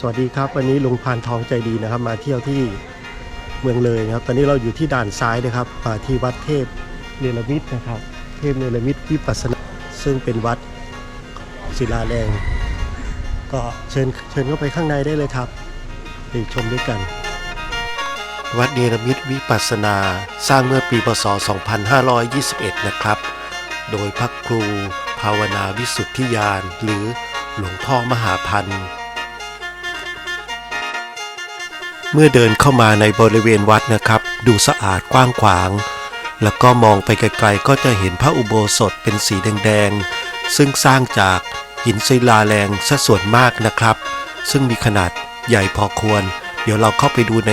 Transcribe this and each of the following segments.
สวัสดีครับวันนี้ลุงพานทองใจดีนะครับ มาเที่ยวที่เมืองเลยนะครับ ตอนนี้เราอยู่ที่ด่านซ้ายนะครับมาที่วัดเทพเนรมิตนะครับ เทพเนรมิตวิปัสสนาซึ่งเป็นวัดศิลาแรง ก็เชิญเชิญเข้าไปข้างในได้เลยครับไปชมด้วยกัน วัดเนรมิตวิปัสสนาสร้างเมื่อปีพศ 2521 นะครับ โดยพระครูภาวนาวิสุทธิยานหรือหลวงพ่อมหาพันธ์ เมื่อเดินเข้ามาในบริเวณวัดนะครับ ดูสะอาดกว้างขวาง แล้วก็มองไปไกลๆก็จะเห็นพระอุโบสถเป็นสีแดงๆ ซึ่งสร้างจากหินศิลาแรงซะส่วนมากนะครับ ซึ่งมีขนาดใหญ่พอควร เดี๋ยวเราเข้าไปดูใน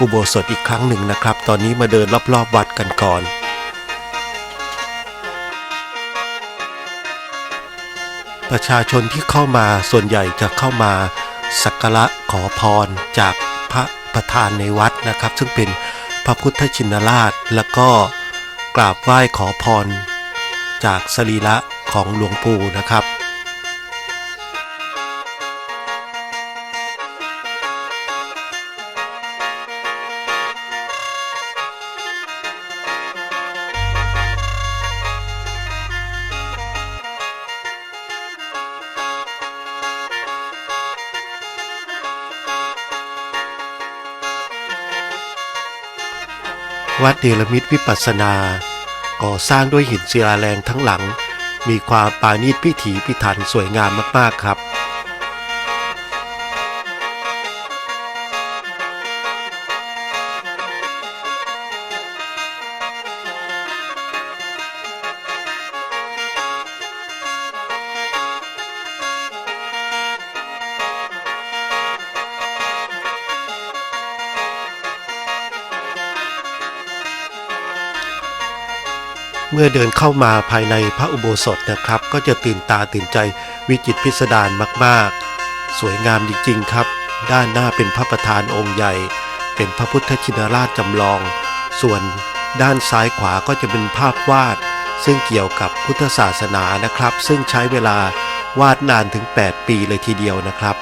อุโบสถอีกครั้งหนึ่งนะครับ ตอนนี้มาเดินรอบๆวัดกันก่อนประชาชนที่เข้ามาส่วนใหญ่จะเข้ามาสักการะขอพรจาก พระประธานในวัดนะครับ ซึ่งเป็นพระพุทธชินราช แล้วก็กราบไหว้ขอพร จากสรีระของหลวงปู่นะครับ วัดเนรมิตวิปัสนา ก่อสร้างด้วยหินศิลาแรงทั้งหลัง มีความปราณีตพิถีพิถันสวยงามมากๆครับ เมื่อเดินเข้ามาภายในพระอุโบสถนะครับ ก็จะตื่นตาตื่นใจวิจิตรพิสดารมาก ๆ สวยงามจริง ๆ ครับ ด้านหน้าเป็นพระประธานองค์ใหญ่ เป็นพระพุทธชินราชจำลอง ส่วนด้านซ้ายขวาก็จะเป็นภาพวาด ซึ่งเกี่ยวกับพุทธศาสนานะครับ ซึ่งใช้เวลาวาดนานถึง 8 ปีเลยทีเดียวนะครับ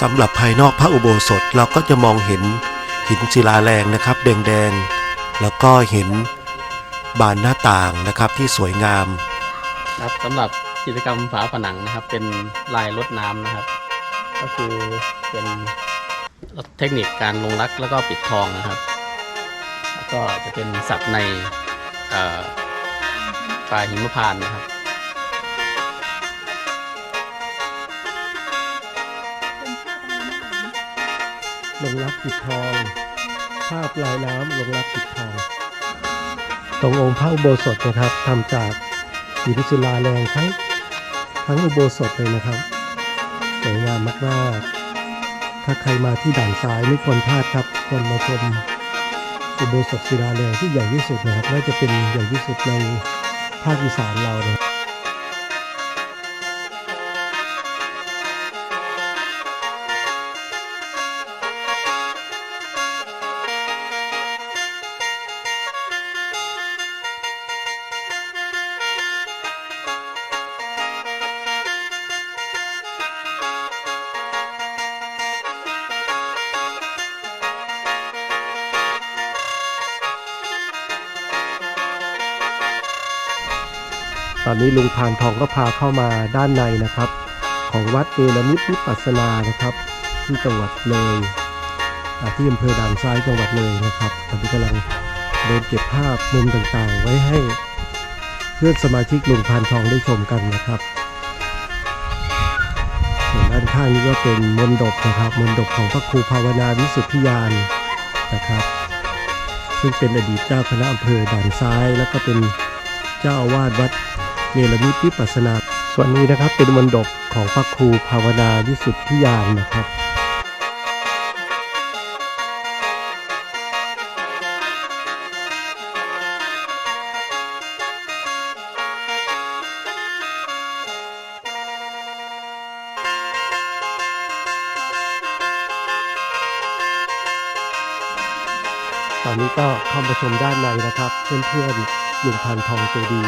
สำหรับภายนอกพระอุโบสถเราก็จะมองเห็นหินศิลาแรงนะครับ แดงๆ แล้วก็เห็นบานหน้าต่างนะครับที่สวยงาม ครับสำหรับกิจกรรมฝาผนังนะครับ เป็นลายลดน้ำนะครับ ก็คือเป็นเทคนิคการลงรักแล้วก็ปิดทองนะครับ แล้วก็จะเป็นสัตว์ในปลาหิมพานนะครับ ลงรักปิดทอง ภาพลายน้ำลงรักปิดทอง ตรงองค์พระอุโบสถนะครับทำจากหินศิลาแรงทั้งทั้งอุโบสถเลยนะครับสวยงามมากๆ ถ้าใครมาที่ด่านซ้ายไม่ควรพลาดครับควรมาชมอุโบสถศิลาแรงที่ใหญ่ที่สุดนะครับน่าจะเป็นใหญ่ที่สุดในภาคอีสานเรานะ อนนี้ลุงพานทองก็พาเข้ามาด้านในนะครับ ของวัดเนรมิตวิปัสสนานะครับ ที่จังหวัดเลยที่อำเภอด่านซ้ายจังหวัดเลยนะครับตอนนี้กำลังเดินเก็บภาพมุมต่างๆ ไว้ให้เพื่อนสมาชิกลุงพานทองได้ชมกันนะครับส่วนด้านข้างนี้ก็เป็นมนดบนะครับมนดบของพระครูภาวนาวิสุทธิยานนะครับ ซึ่งเป็นอดีตเจ้าคณะอำเภอด่านซ้าย แล้วก็เป็นเจ้าอาวาสวัด เนรมิตวิปัสนา ส่วนนี้นะครับเป็นมนดบของพระครูภาวนาวิสุทธิยานนะครับตอนนี้ก็เข้ามาชมด้านในนะครับ เพื่อนๆลุงพันทองเจดี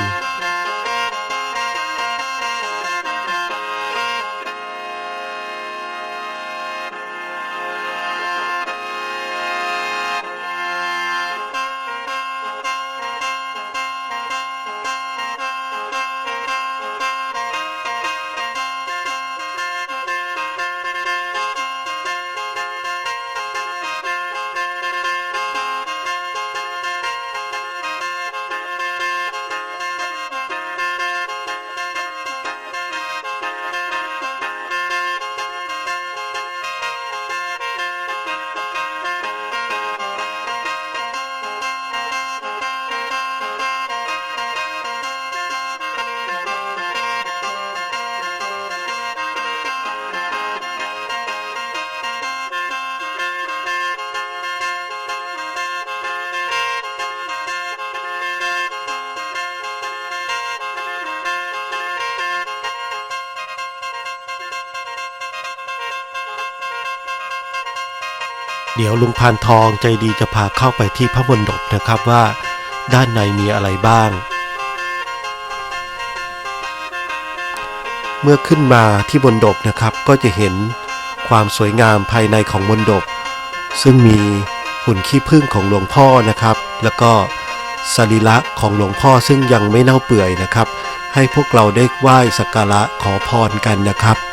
ดี๋ยวลุงพานทองใจดีจะพาเข้าไปที่พระมณฑปนะครับว่า ด้านในมีอะไรบ้าง เมื่อขึ้นมาที่มณฑปนะครับก็จะเห็นความสวยงามภายในของมณฑปซึ่งมีหุ่นขี้ผึ้งของหลวงพ่อนะครับ แล้วก็สรีระของหลวงพ่อซึ่งยังไม่เน่าเปื่อยนะครับ ให้พวกเราได้ไหว้สักการะขอพรกันนะครับ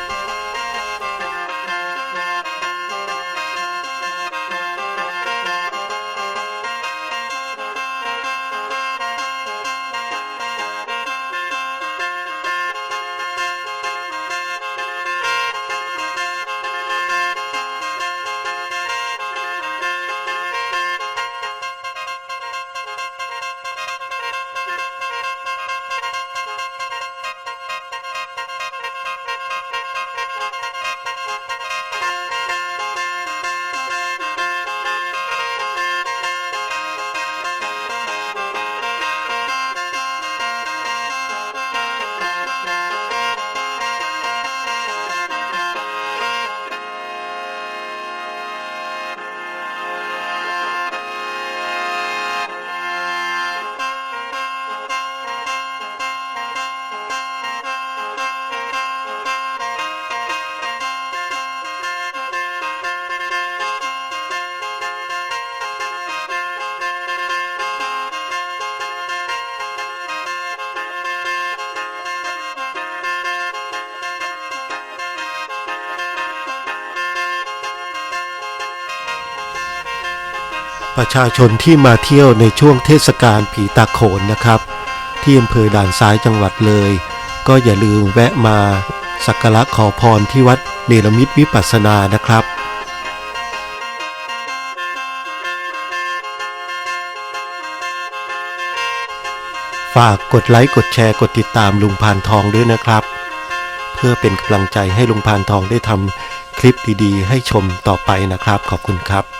ประชาชนที่มาเที่ยวในช่วงเทศกาลผีตาโขนนะครับ ที่อำเภอด่านซ้ายจังหวัดเลย ก็อย่าลืมแวะมาสักการะขอพรที่วัดเนรมิตวิปัสสนานะครับฝากกดไลค์กดแชร์กดติดตามลุงพานทองด้วยนะครับ เพื่อเป็นกำลังใจให้ลุงพานทองได้ทำคลิปดีๆ ให้ชมต่อไปนะครับ ขอบคุณครับ